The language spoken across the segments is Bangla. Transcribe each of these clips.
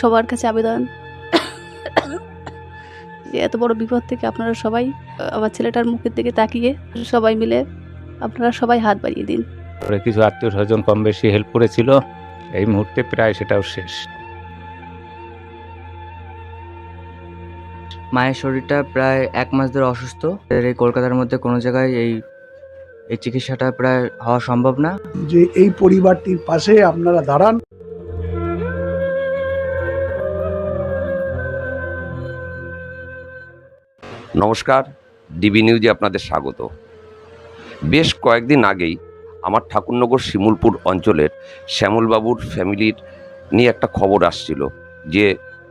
সবার কাছে আবেদন। যে এত বড় বিপদ থেকে আপনারা সবাই আমার ছেলেটার মুখের দিকে তাকিয়ে সবাই মিলে আপনারা সবাই হাত বাড়িয়ে দিন। কিছু আত্মীয় স্বজন কম বেশি হেল্প করেছিল। এই মুহূর্তে প্রায় সেটাও শেষ। মায়ের শরীরটা প্রায় এক মাস ধরে অসুস্থ। এর এই কলকাতার মধ্যে কোনো জায়গায় এই এই চিকিৎসাটা প্রায় হওয়া সম্ভব না। যে এই পরিবারটির পাশে আপনারা দাঁড়ান। নমস্কার ডিবি নিউজে আপনাদের স্বাগত। বেশ কয়েকদিন আগেই আমার ঠাকুরনগর শিমুলপুর অঞ্চলের শ্যামলবাবুর ফ্যামিলির নিয়ে একটা খবর আসছিল যে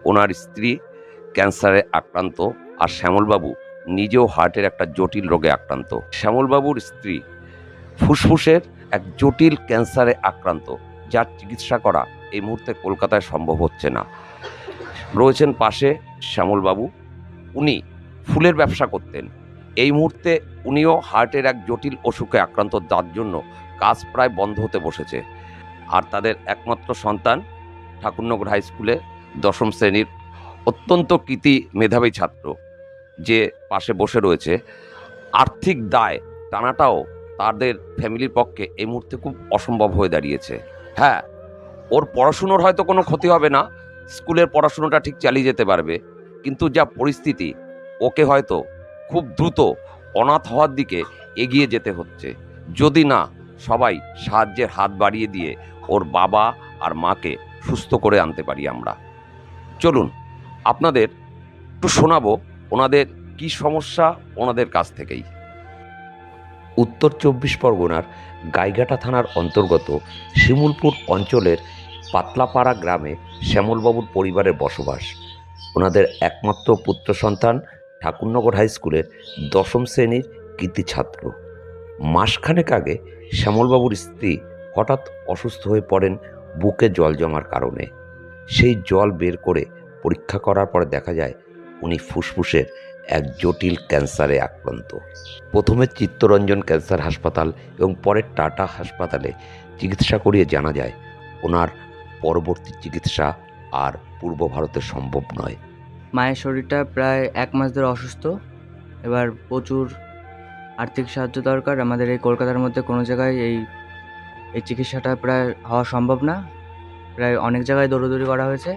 ওনার স্ত্রী ক্যান্সারে আক্রান্ত আর শ্যামলবাবু নিজেও হার্টের একটা জটিল রোগে আক্রান্ত। শ্যামলবাবুর স্ত্রী ফুসফুসের এক জটিল ক্যান্সারে আক্রান্ত, যার চিকিৎসা করা এই মুহূর্তে কলকাতায় সম্ভব হচ্ছে না। রয়েছেন পাশে শ্যামলবাবু। উনি ফুলের ব্যবসা করতেন। এই মুহূর্তে উনিও হার্টের এক জটিল অসুখে আক্রান্ত যার জন্য কাজ প্রায় বন্ধ হতে বসেছে। আর তাদের একমাত্র সন্তান ঠাকুরনগর হাই স্কুলে দশম শ্রেণির অত্যন্ত কৃতি মেধাবী ছাত্র, যে পাশে বসে রয়েছে। আর্থিক দায় টানাটাও তাদের ফ্যামিলির পক্ষে এই মুহূর্তে খুব অসম্ভব হয়ে দাঁড়িয়েছে। হ্যাঁ ওর পড়াশুনোর হয়তো কোনো ক্ষতি হবে না, স্কুলের পড়াশুনোটা ঠিক চালিয়ে যেতে পারবে। কিন্তু যা পরিস্থিতি ওকে হয়তো খুব দ্রুত অনাথ হওয়ার দিকে এগিয়ে যেতে হচ্ছে। যদি না, সবাই সাহায্যের হাত বাড়িয়ে দিয়ে ওর বাবা আর মাকে সুস্থ করে আনতে পারি আমরা। চলুন, আপনাদের একটু শোনাবো ওনাদের কি সমস্যা ওনাদের কাছ থেকেই। উত্তর চব্বিশ পরগনার গাইঘাটা থানার অন্তর্গত শিমুলপুর অঞ্চলের পাতলাপাড়া গ্রামে শ্যামলবাবুর পরিবারের বসবাস। ওনাদের একমাত্র পুত্র সন্তান ঠাকুরনগর হাই স্কুলের দশম শ্রেণির কৃতি ছাত্র। মাসখানেক আগে শ্যামলবাবুর স্ত্রী হঠাৎ অসুস্থ হয়ে পড়েন বুকে জল জমার কারণে। সেই জল বের করে পরীক্ষা করার পরে দেখা যায় উনি ফুসফুসের এক জটিল ক্যান্সারে আক্রান্ত। প্রথমে চিত্তরঞ্জন ক্যান্সার হাসপাতাল এবং পরে টাটা হাসপাতালে চিকিৎসা করিয়ে জানা যায়, ওনার পরবর্তী চিকিৎসা আর পূর্ব ভারতে সম্ভব নয়। মায়ের শরীরটা প্রায় এক মাস ধরে অসুস্থ। এবার প্রচুর আর্থিক সাহায্য দরকার। আমাদের এই কলকাতার মধ্যে কোনো জায়গায় এই এই চিকিৎসাটা প্রায় হওয়া সম্ভব না। প্রায় অনেক জায়গায় দৌড়োদৌড়ি করা হয়েছে।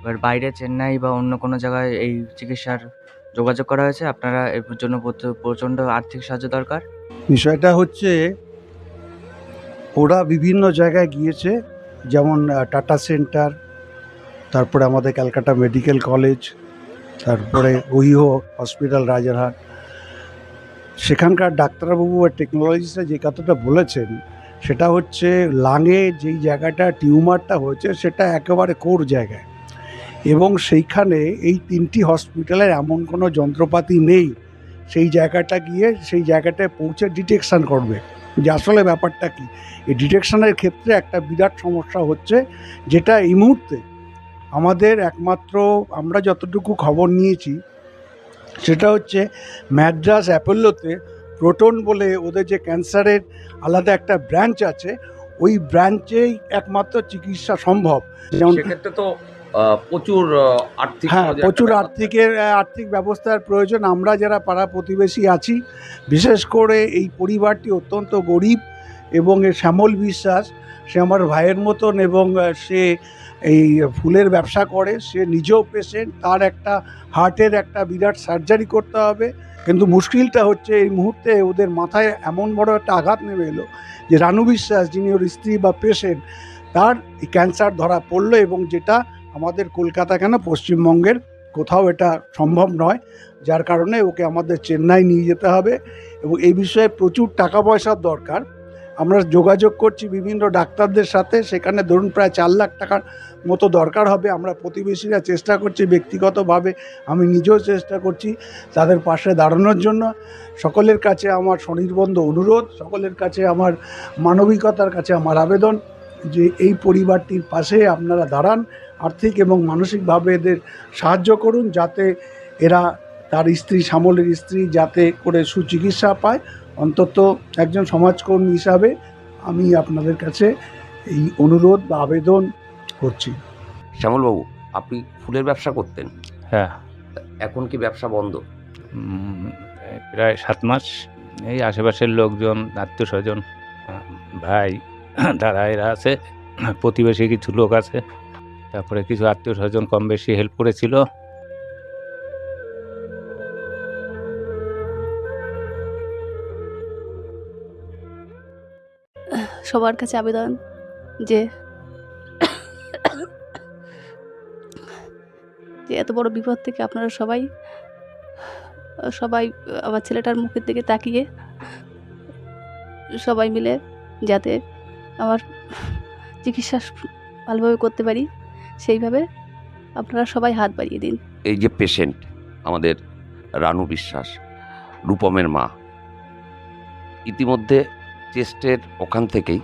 এবার বাইরে চেন্নাই বা অন্য কোনো জায়গায় এই চিকিৎসার যোগাযোগ করা হয়েছে। আপনারা এর জন্য প্রচণ্ড আর্থিক সাহায্য দরকার। বিষয়টা হচ্ছে, ওরা বিভিন্ন জায়গায় গিয়েছে। যেমন টাটা সেন্টার তারপরে আমাদের ক্যালকাটা মেডিকেল কলেজ, তারপরে ওহিও হসপিটাল, রাজারহাট। সেখানকার ডাক্তারবাবু আর টেকনোলজিস্টরা যে কথাটা বলেছেন, সেটা হচ্ছে লাঙে যেই জায়গাটা টিউমারটা হয়েছে, সেটা একেবারে কোর জায়গায়। এবং সেইখানে এই তিনটি হসপিটালের এমন কোনো যন্ত্রপাতি নেই, সেই জায়গাটা গিয়ে সেই জায়গাটায় পৌঁছে ডিটেকশান করবে। যে আসলে ব্যাপারটা কি? এই ডিটেকশানের ক্ষেত্রে একটা বিরাট সমস্যা হচ্ছে, যেটা এই মুহূর্তে আমাদের একমাত্র আমরা যতটুকু খবর নিয়েছি সেটা হচ্ছে ম্যাড্রাস অ্যাপোলোতে প্রোটন বলে ওদের যে ক্যান্সারের আলাদা একটা ব্রাঞ্চ আছে ওই ব্রাঞ্চেই একমাত্র চিকিৎসা সম্ভব। যেমন সেক্ষেত্রে তো প্রচুর আর্থিক হ্যাঁ প্রচুর আর্থিকের আর্থিক ব্যবস্থার প্রয়োজন। আমরা যারা পাড়া প্রতিবেশী আছি বিশেষ করে এই পরিবারটি অত্যন্ত গরিব এবং এ শ্যামল বিশ্বাস, সে আমার ভাইয়ের মতন এবং সে এই ফুলের ব্যবসা করে, সে নিজেও পেশেন্ট তার একটা হার্টের একটা বিরাট সার্জারি করতে হবে। কিন্তু মুশকিলটা হচ্ছে এই মুহূর্তে ওদের মাথায় এমন বড় একটা আঘাত নেমে এলো যে রানু বিশ্বাস, যিনি ওর স্ত্রী বা পেশেন্ট তার এই ক্যান্সার ধরা পড়ল এবং যেটা আমাদের কলকাতা কেন পশ্চিমবঙ্গের কোথাও এটা সম্ভব নয়, যার কারণে ওকে আমাদের চেন্নাই নিয়ে যেতে হবে এবং এই বিষয়ে প্রচুর টাকা পয়সার দরকার। আমরা যোগাযোগ করছি বিভিন্ন ডাক্তারদের সাথে, সেখানে ধরুন প্রায় চার লাখ টাকার মতো দরকার হবে। আমরা প্রতিবেশীরা চেষ্টা করছি ব্যক্তিগতভাবে, আমি নিজেও চেষ্টা করছি তাদের পাশে দাঁড়ানোর জন্য। সকলের কাছে আমার স্বনির্বন্ধ অনুরোধ, সকলের কাছে আমার মানবিকতার কাছে আমার আবেদন যে এই পরিবারটির পাশে আপনারা দাঁড়ান, আর্থিক এবং মানসিকভাবে এদের সাহায্য করুন যাতে এরা তার স্ত্রী, শ্যামলের স্ত্রী যাতে করে সুচিকিৎসা পায়। অন্তত একজন সমাজকর্মী হিসাবে আমি আপনাদের কাছে এই অনুরোধ বা আবেদন করছি। শ্যামলবাবু আপনি ফুলের ব্যবসা করতেন। হ্যাঁ। এখন কি ব্যবসা বন্ধ? প্রায় সাত মাস এই আশেপাশের লোকজন আত্মীয় স্বজন ভাই দাদা এরা আছে প্রতিবেশী কিছু লোক আছে। তারপরে কিছু আত্মীয় স্বজন কম বেশি হেল্প করেছিল। সবার কাছে আবেদন যে যে এত বড় বিপদ থেকে আপনারা সবাই সবাই আমার ছেলেটার মুখের দিকে তাকিয়ে সবাই মিলে যাতে আমার চিকিৎসা ভালোভাবে করতে পারি, সেইভাবে আপনারা সবাই হাত বাড়িয়ে দিন। এই যে পেশেন্ট আমাদের রানু বিশ্বাস, রূপমের মা, ইতিমধ্যে চেস্টের ওখান থেকেই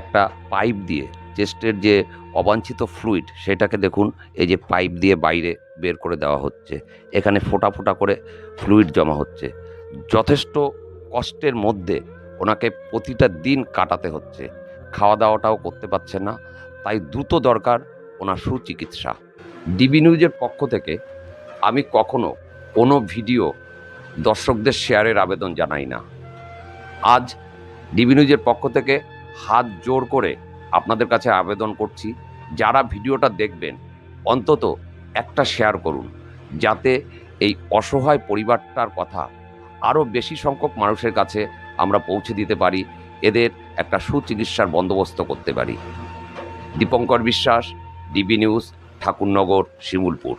একটা পাইপ দিয়ে, চেস্টের যে অবাঞ্ছিত ফ্লুইড সেটাকে দেখুন, এই যে পাইপ দিয়ে বাইরে বের করে দেওয়া হচ্ছে। এখানে ফোটা ফোটা করে ফ্লুইড জমা হচ্ছে। যথেষ্ট কষ্টের মধ্যে ওনাকে প্রতিটা দিন কাটাতে হচ্ছে। খাওয়া দাওয়াটাও করতে পারছে না, তাই দ্রুত দরকার ওনার সুচিকিৎসা। ডিবি নিউজের পক্ষ থেকে আমি কখনো কোনো ভিডিও দর্শকদের শেয়ারের আবেদন জানাই না। আজ ডিবি নিউজের পক্ষ থেকে হাত জোর করে আপনাদের কাছে আবেদন করছি, যারা ভিডিওটা দেখবেন, অন্তত একটা শেয়ার করুন, যাতে এই অসহায় পরিবারটার কথা আরও বেশি সংখ্যক মানুষের কাছে আমরা পৌঁছে দিতে পারি, এদের একটা সুচিকিৎসার বন্দোবস্ত করতে পারি। দীপঙ্কর বিশ্বাস, ডিবি নিউজ, ঠাকুরনগর, শিমুলপুর।